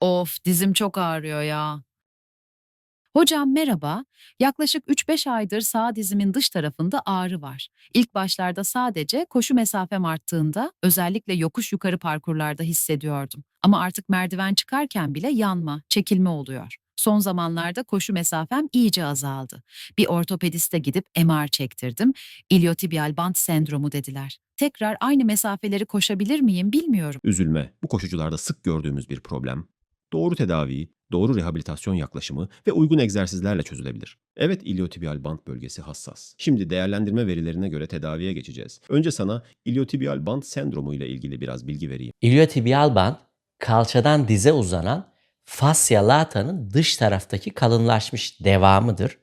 Of dizim çok ağrıyor ya. Hocam merhaba. Yaklaşık 3-5 aydır sağ dizimin dış tarafında ağrı var. İlk başlarda sadece koşu mesafem arttığında özellikle yokuş yukarı parkurlarda hissediyordum. Ama artık merdiven çıkarken bile yanma, çekilme oluyor. Son zamanlarda koşu mesafem iyice azaldı. Bir ortopediste gidip MR çektirdim. İliotibial band sendromu dediler. Tekrar aynı mesafeleri koşabilir miyim bilmiyorum. Üzülme, bu koşucularda sık gördüğümüz bir problem. Doğru tedavi, doğru rehabilitasyon yaklaşımı ve uygun egzersizlerle çözülebilir. Evet, iliotibial band bölgesi hassas. Şimdi değerlendirme verilerine göre tedaviye geçeceğiz. Önce sana iliotibial band sendromu ile ilgili biraz bilgi vereyim. İliotibial band kalçadan dize uzanan fascia lata'nın dış taraftaki kalınlaşmış devamıdır.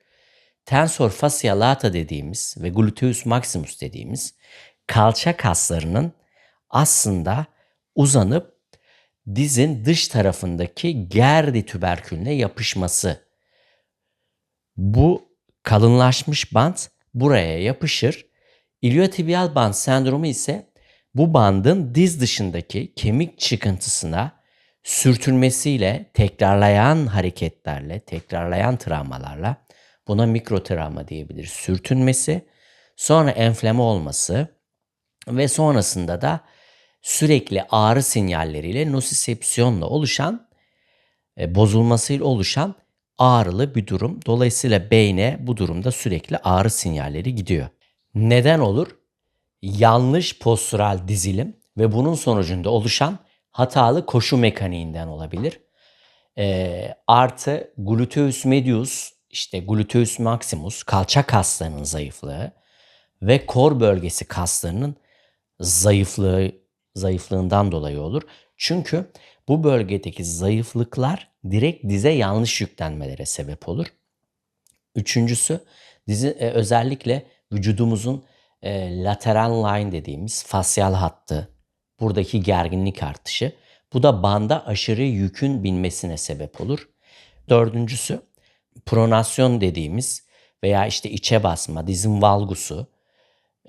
Tensor fascia lata dediğimiz ve gluteus maximus dediğimiz kalça kaslarının aslında uzanıp dizin dış tarafındaki gerdi tüberkülüne yapışması. Bu kalınlaşmış bant buraya yapışır. İliotibial band sendromu ise bu bandın diz dışındaki kemik çıkıntısına sürtünmesiyle, tekrarlayan hareketlerle, tekrarlayan travmalarla buna mikro travma diyebiliriz. Sürtünmesi, sonra enflame olması ve sonrasında da sürekli ağrı sinyalleriyle nosisepsiyonla oluşan, e, bozulmasıyla oluşan ağrılı bir durum. Dolayısıyla beyne bu durumda sürekli ağrı sinyalleri gidiyor. Neden olur? Yanlış postural dizilim ve bunun sonucunda oluşan hatalı koşu mekaniğinden olabilir. E, artı gluteus medius, işte gluteus maximus, kalça kaslarının zayıflığı ve kor bölgesi kaslarının zayıflığı zayıflığından dolayı olur. Çünkü bu bölgedeki zayıflıklar direkt dize yanlış yüklenmelere sebep olur. Üçüncüsü dizi e, özellikle vücudumuzun e, lateral line dediğimiz fasyal hattı, buradaki gerginlik artışı. Bu da banda aşırı yükün binmesine sebep olur. Dördüncüsü pronasyon dediğimiz veya işte içe basma, dizin valgusu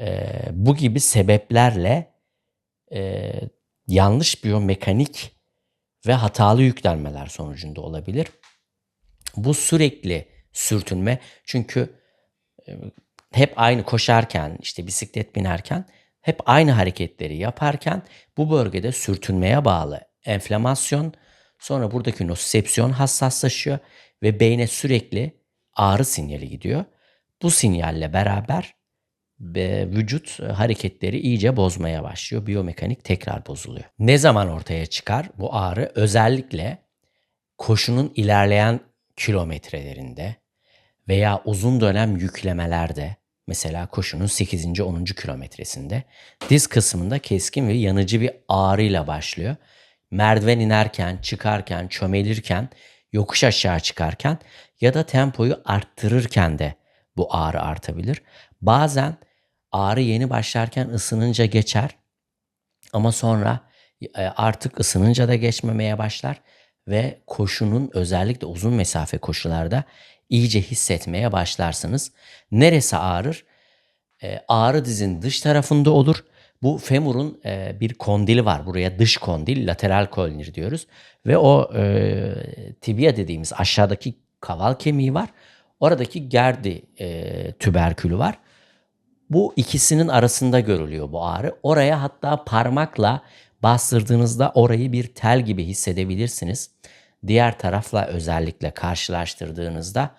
e, bu gibi sebeplerle e, yanlış biyomekanik ve hatalı yüklenmeler sonucunda olabilir. Bu sürekli sürtünme çünkü e, hep aynı koşarken işte bisiklet binerken hep aynı hareketleri yaparken bu bölgede sürtünmeye bağlı enflamasyon sonra buradaki nosisepsiyon hassaslaşıyor ve beyne sürekli ağrı sinyali gidiyor. Bu sinyalle beraber vücut hareketleri iyice bozmaya başlıyor. Biyomekanik tekrar bozuluyor. Ne zaman ortaya çıkar bu ağrı? Özellikle koşunun ilerleyen kilometrelerinde veya uzun dönem yüklemelerde mesela koşunun 8. 10. kilometresinde diz kısmında keskin ve yanıcı bir ağrıyla başlıyor. Merdiven inerken, çıkarken, çömelirken, yokuş aşağı çıkarken ya da tempoyu arttırırken de bu ağrı artabilir. Bazen ağrı yeni başlarken ısınınca geçer ama sonra e, artık ısınınca da geçmemeye başlar ve koşunun özellikle uzun mesafe koşularda iyice hissetmeye başlarsınız. Neresi ağrır? E, ağrı dizin dış tarafında olur. Bu femurun e, bir kondili var. Buraya dış kondil, lateral kondil diyoruz. Ve o tibia dediğimiz aşağıdaki kaval kemiği var. Oradaki gerdi e, tüberkülü var. Bu ikisinin arasında görülüyor bu ağrı. Oraya hatta parmakla bastırdığınızda orayı bir tel gibi hissedebilirsiniz. Diğer tarafla özellikle karşılaştırdığınızda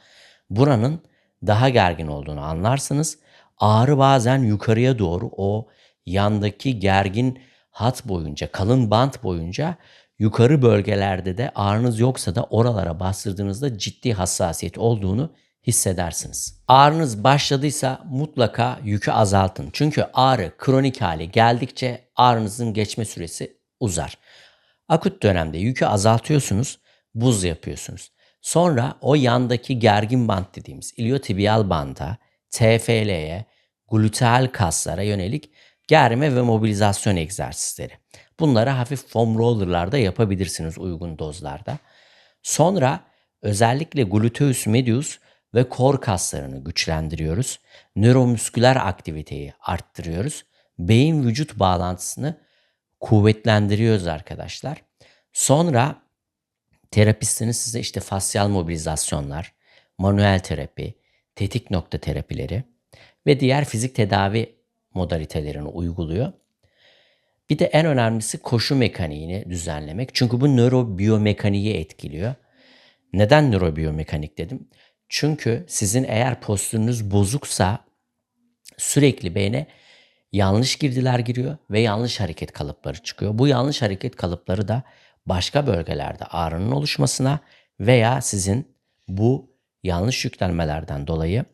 buranın daha gergin olduğunu anlarsınız. Ağrı bazen yukarıya doğru o yandaki gergin hat boyunca, kalın bant boyunca yukarı bölgelerde de ağrınız yoksa da oralara bastırdığınızda ciddi hassasiyet olduğunu hissedersiniz. Ağrınız başladıysa mutlaka yükü azaltın. Çünkü ağrı kronik hale geldikçe ağrınızın geçme süresi uzar. Akut dönemde yükü azaltıyorsunuz, buz yapıyorsunuz. Sonra o yandaki gergin band dediğimiz iliotibial banda, TFL'ye, gluteal kaslara yönelik germe ve mobilizasyon egzersizleri. Bunları hafif foam rollerlarda yapabilirsiniz uygun dozlarda. Sonra özellikle gluteus medius ve kor kaslarını güçlendiriyoruz. Nöromüsküler aktiviteyi arttırıyoruz. Beyin vücut bağlantısını kuvvetlendiriyoruz arkadaşlar. Sonra terapistiniz size işte fasyal mobilizasyonlar, manuel terapi, tetik nokta terapileri ve diğer fizik tedavi modalitelerini uyguluyor. Bir de en önemlisi koşu mekaniğini düzenlemek. Çünkü bu nörobiyomekaniği etkiliyor. Neden nörobiyomekanik dedim? Çünkü sizin eğer postürünüz bozuksa sürekli beyne yanlış girdiler giriyor ve yanlış hareket kalıpları çıkıyor. Bu yanlış hareket kalıpları da başka bölgelerde ağrının oluşmasına veya sizin bu yanlış yüklenmelerden dolayı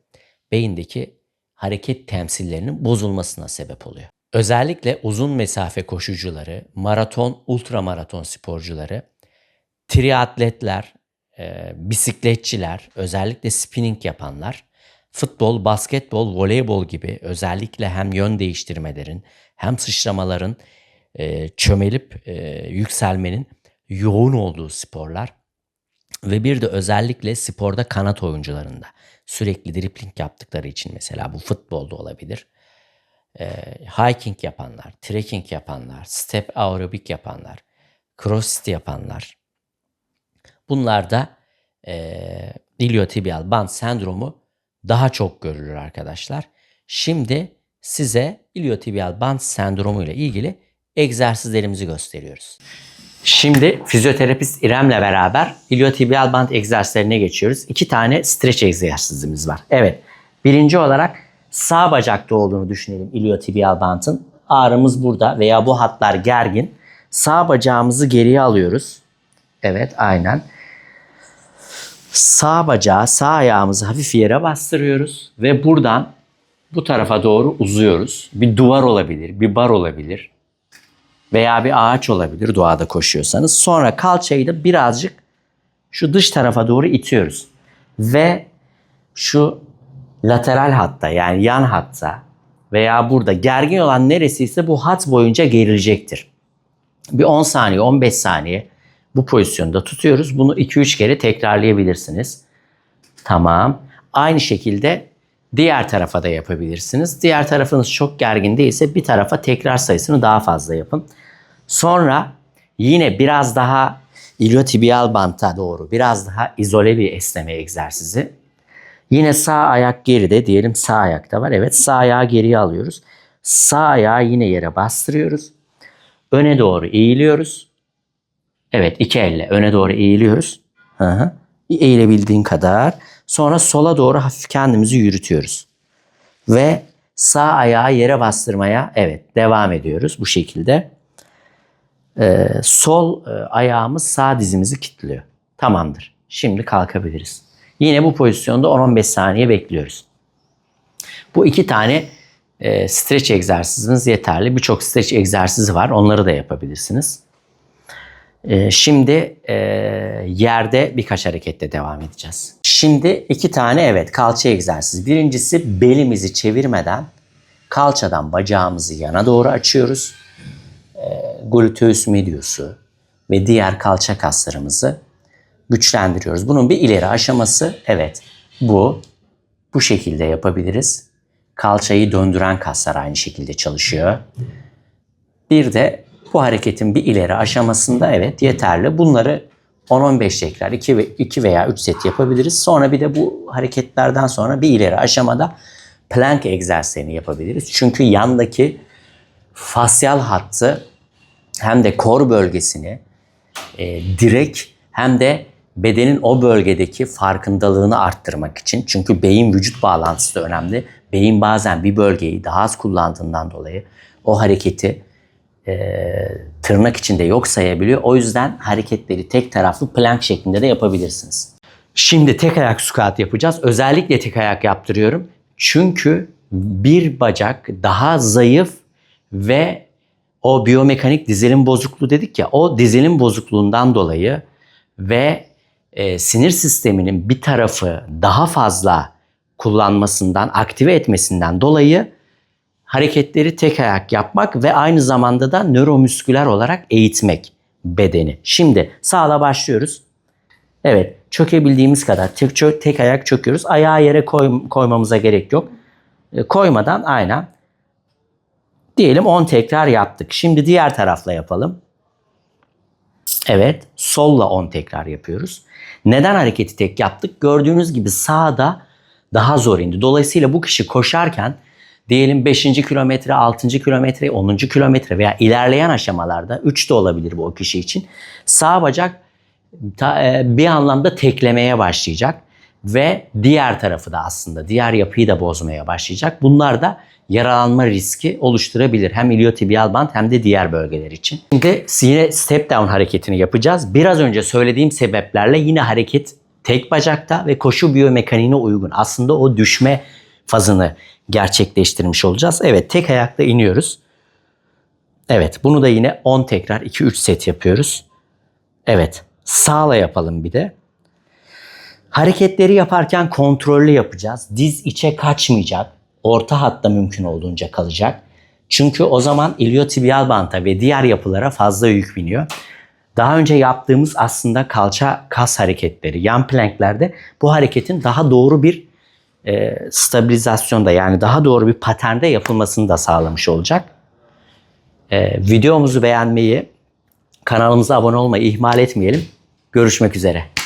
beyindeki hareket temsillerinin bozulmasına sebep oluyor. Özellikle uzun mesafe koşucuları, maraton, ultramaraton sporcuları, triatletler, e, bisikletçiler, özellikle spinning yapanlar, futbol, basketbol, voleybol gibi özellikle hem yön değiştirmelerin hem sıçramaların e, çömelip e, yükselmenin yoğun olduğu sporlar ve bir de özellikle sporda kanat oyuncularında sürekli dripling yaptıkları için mesela bu futbolda olabilir. E, hiking yapanlar, trekking yapanlar, step aerobik yapanlar, crossfit yapanlar. Bunlarda e, iliotibial band sendromu daha çok görülür arkadaşlar. Şimdi size iliotibial band sendromu ile ilgili egzersizlerimizi gösteriyoruz. Şimdi fizyoterapist İrem'le beraber iliotibial band egzersizlerine geçiyoruz. İki tane streç egzersizimiz var. Evet. Birinci olarak sağ bacakta olduğunu düşünelim iliotibial bandın. Ağrımız burada veya bu hatlar gergin. Sağ bacağımızı geriye alıyoruz. Evet aynen. Sağ bacağı, sağ ayağımızı hafif yere bastırıyoruz ve buradan bu tarafa doğru uzuyoruz. Bir duvar olabilir, bir bar olabilir veya bir ağaç olabilir doğada koşuyorsanız. Sonra kalçayı da birazcık şu dış tarafa doğru itiyoruz. Ve şu lateral hatta yani yan hatta veya burada gergin olan neresiyse bu hat boyunca gerilecektir. Bir 10 saniye, 15 saniye bu pozisyonda tutuyoruz. Bunu 2-3 kere tekrarlayabilirsiniz. Tamam. Aynı şekilde diğer tarafa da yapabilirsiniz. Diğer tarafınız çok gergin değilse bir tarafa tekrar sayısını daha fazla yapın. Sonra yine biraz daha iliotibial banta doğru biraz daha izole bir esneme egzersizi. Yine sağ ayak geride diyelim sağ ayakta var. Evet sağ ayağı geriye alıyoruz. Sağ ayağı yine yere bastırıyoruz. Öne doğru eğiliyoruz. Evet iki elle öne doğru eğiliyoruz. Hı hı. Eğilebildiğin kadar. Sonra sola doğru hafif kendimizi yürütüyoruz. Ve sağ ayağı yere bastırmaya evet devam ediyoruz bu şekilde. Ee, sol e, ayağımız sağ dizimizi kilitliyor. Tamamdır. Şimdi kalkabiliriz. Yine bu pozisyonda 10-15 saniye bekliyoruz. Bu iki tane e, streç egzersiziniz yeterli. Birçok streç egzersizi var. Onları da yapabilirsiniz. E, şimdi e, yerde birkaç hareketle devam edeceğiz. Şimdi iki tane evet kalça egzersizi. Birincisi belimizi çevirmeden kalçadan bacağımızı yana doğru açıyoruz. E, gluteus medius'u ve diğer kalça kaslarımızı güçlendiriyoruz. Bunun bir ileri aşaması evet bu. Bu şekilde yapabiliriz. Kalçayı döndüren kaslar aynı şekilde çalışıyor. Bir de bu hareketin bir ileri aşamasında evet yeterli. Bunları 10-15 tekrar 2, ve 2 veya 3 set yapabiliriz. Sonra bir de bu hareketlerden sonra bir ileri aşamada plank egzersizini yapabiliriz. Çünkü yandaki fasyal hattı hem de kor bölgesini e, direkt hem de bedenin o bölgedeki farkındalığını arttırmak için. Çünkü beyin vücut bağlantısı da önemli. Beyin bazen bir bölgeyi daha az kullandığından dolayı o hareketi e, tırnak içinde yok sayabiliyor. O yüzden hareketleri tek taraflı plank şeklinde de yapabilirsiniz. Şimdi tek ayak squat yapacağız. Özellikle tek ayak yaptırıyorum. Çünkü bir bacak daha zayıf ve o biyomekanik dizilim bozukluğu dedik ya o dizilim bozukluğundan dolayı ve e, sinir sisteminin bir tarafı daha fazla kullanmasından, aktive etmesinden dolayı hareketleri tek ayak yapmak ve aynı zamanda da nöromüsküler olarak eğitmek bedeni. Şimdi sağla başlıyoruz. Evet, çökebildiğimiz kadar tek, çö- tek ayak çöküyoruz. Ayağı yere koy- koymamıza gerek yok. E, koymadan aynen Diyelim 10 tekrar yaptık. Şimdi diğer tarafla yapalım. Evet. solla 10 tekrar yapıyoruz. Neden hareketi tek yaptık? Gördüğünüz gibi sağda daha zor indi. Dolayısıyla bu kişi koşarken diyelim 5. kilometre, 6. kilometre, 10. kilometre veya ilerleyen aşamalarda 3 de olabilir bu o kişi için. Sağ bacak e, bir anlamda teklemeye başlayacak ve diğer tarafı da aslında diğer yapıyı da bozmaya başlayacak. Bunlar da yaralanma riski oluşturabilir. Hem iliotibial band hem de diğer bölgeler için. Şimdi yine step down hareketini yapacağız. Biraz önce söylediğim sebeplerle yine hareket tek bacakta ve koşu biyomekaniğine uygun. Aslında o düşme fazını gerçekleştirmiş olacağız. Evet tek ayakta iniyoruz. Evet bunu da yine 10 tekrar 2-3 set yapıyoruz. Evet sağla yapalım bir de. Hareketleri yaparken kontrollü yapacağız. Diz içe kaçmayacak. Orta hatta mümkün olduğunca kalacak. Çünkü o zaman iliotibial banta ve diğer yapılara fazla yük biniyor. Daha önce yaptığımız aslında kalça kas hareketleri, yan planklerde bu hareketin daha doğru bir e, stabilizasyonda yani daha doğru bir paternde yapılmasını da sağlamış olacak. E, videomuzu beğenmeyi, kanalımıza abone olmayı ihmal etmeyelim. Görüşmek üzere.